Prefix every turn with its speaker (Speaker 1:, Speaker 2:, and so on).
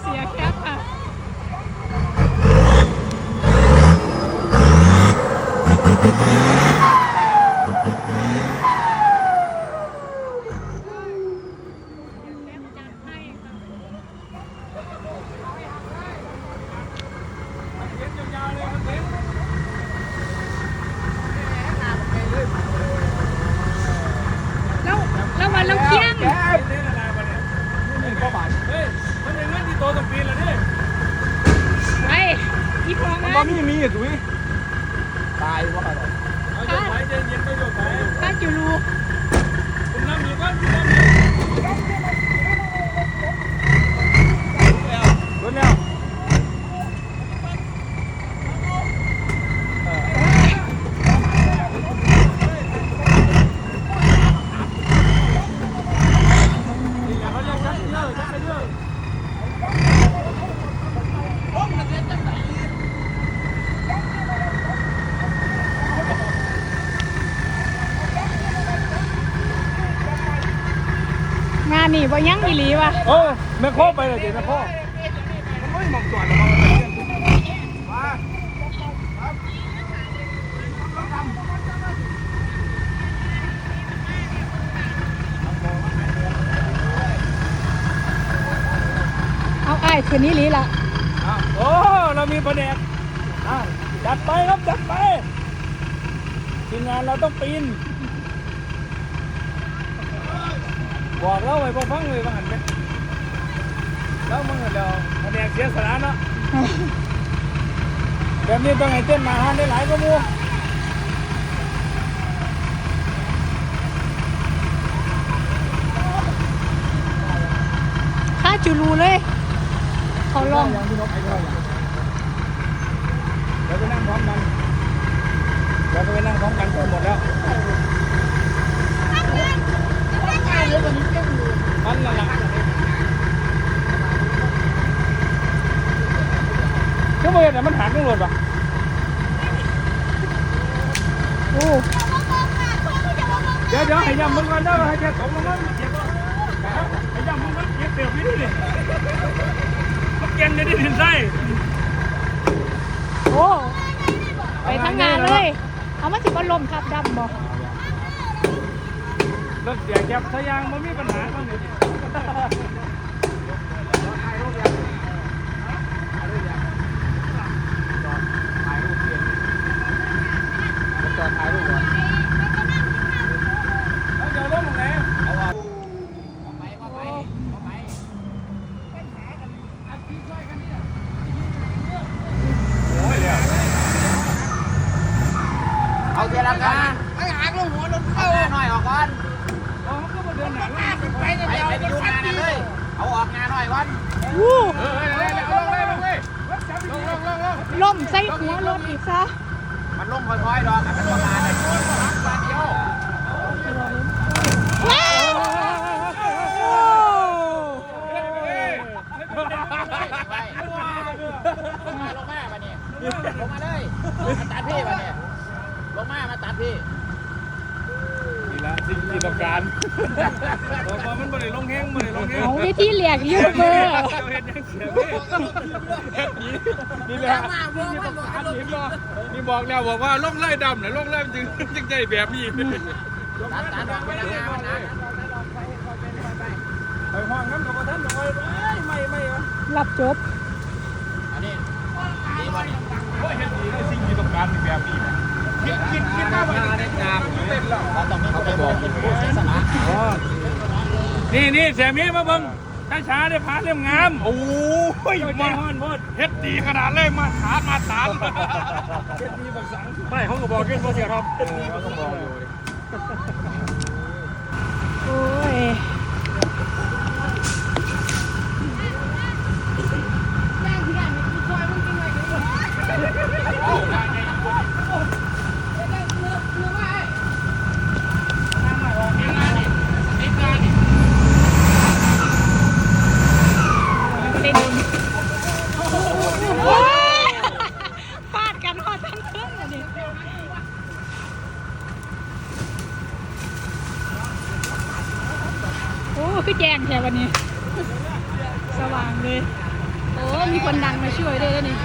Speaker 1: เสียแคปค่ะแล้วแล้ววันเราเคียง
Speaker 2: เล่นอะไรมาเนี่ยนี่ก็บาทเฮ้ยมันเป็นเงินที่โตต้องปีนแล้วนี่
Speaker 1: ไป อีพอง
Speaker 2: มัน
Speaker 1: นะ
Speaker 2: ก็มีมีอะถุยตายว่าอะไรเอาโยกไปเย็นๆไปโยกไป
Speaker 1: ถ้าจูรู
Speaker 2: คุณน้ำอยู่ก่อนคุณน้ำอยู่รถแล้วเขาเรียกชักเยอะชักเยอะ
Speaker 1: งา นนี่บ่ยังอีหลีว่ะ
Speaker 2: โอ้แม่โคไปเลยเดี๋ยวแม่โคมันไม่มองตัวหรอกมันไปเรียนมา
Speaker 1: เอาไอ้ายคืนนี้ลีละ
Speaker 2: อะโอ้เรามีประเด็นอะจัดไปครับจัดไปทีมงานเราต้องปีน บอกแล้วไว้พอฟังเลยว่าหันไปแล้วมึงเดี๋ยวประเด็นเสียสละเนาะแบบนี้ต้องให้เต้นหนาหันได้หลายก็มู
Speaker 1: ถ้าจูรูเลย เขาลอง
Speaker 2: อย่างที่นกไอ้เข้าอย่างเดี๋ยวไปนั่งพร้อมกันเดี๋ยวไปนั่งพร้อมกันหมดแล้ว มันนั่นแหละก็ไม่เห็นแต่มันหักตำรวจป่ะ
Speaker 1: โอ้
Speaker 2: เดี๋ยวเดี๋ยวให้ยำมึงก่อนเด้อให้แกตกลงมาเจ็บบ่ให้ยำมึงก่อนเจ็บเปรียบพี่ดิมันเก่งเลยดิดินไส้
Speaker 1: โอ้ไปทั้งงานเลย เอามาสิบ่ลมทับดำบ่
Speaker 2: รถเสียแก็บทะยางมันมีปัญหาบ้างเลยจอดถ่ายรูปก่อนเดี๋ยวรถตรงไหนเอาอะ
Speaker 3: เอาเจรจาไอ้หางลงหัวรถเข้าหน่อยออกก่อน
Speaker 2: อ๋อมันก็มาเดินหนังแล้วมัน
Speaker 3: ไปไปไปดูงานเลย เอาออกงานหน่อยวัน
Speaker 1: วู้
Speaker 2: เออเออเอาลงเลยลงเลยลงลงลงลง
Speaker 1: ล่มใส่หัวรถอีกซะ
Speaker 3: มันล่มค่อยๆดอกมันลงงานเลยบาทเดียว
Speaker 1: ว้าวโอ้
Speaker 3: ไปลงมาลงมามาเนี่ยลงมาเลยมาตัดพี่มาเนี่ยลงมามาตัดพี่
Speaker 2: นี่ละ สิ่งที่ต้องการบอกว่ามันบ่ได้ลงแห้งบ่ได้ลงแห้ง
Speaker 1: เอาวิธีเรียกยูทูบเบอร์
Speaker 2: เจ้าเฮ็ดยังเสียพี่เฮ็ดนี้นี่แหละสิ่งที่ต้องการนี่บอกนี่บอกแล้วบอกว่าลงไล่ดำนะลงไล่จึงจึงใจแบบนี้
Speaker 3: ตัดตัดออกไปงานมันนะ
Speaker 2: ไปห้องน้ำกับท่านบอกว่าเอ้ยไม่ไม่วะ
Speaker 1: รับจบ
Speaker 3: อันนี้ดีวันนี้
Speaker 2: โอ้ยเฮ็ดดีในสิ่งที่ต้องการในแบบนี้นะคิดคิดคิดว่ามันได้งามเต้นแล้ว
Speaker 3: เราต้องมีคนไปบอกเป็นผู้เสียสละ
Speaker 2: นี่นี่เสียมีมาเบิ้งช้าช้าได้พาเล่มงาม โอ้ยมาเฮ็ดดีขนาดเลยมาถามมาถามเฮ็ดดีบางสังไม่เขาก็บอกเฮ็ดบ่เสียครับเขาก็บอกอยู่
Speaker 1: โอ้ยเป็น วันนี้ สว่างเลย โอ้ มีคนดังมาช่วยด้วยนี่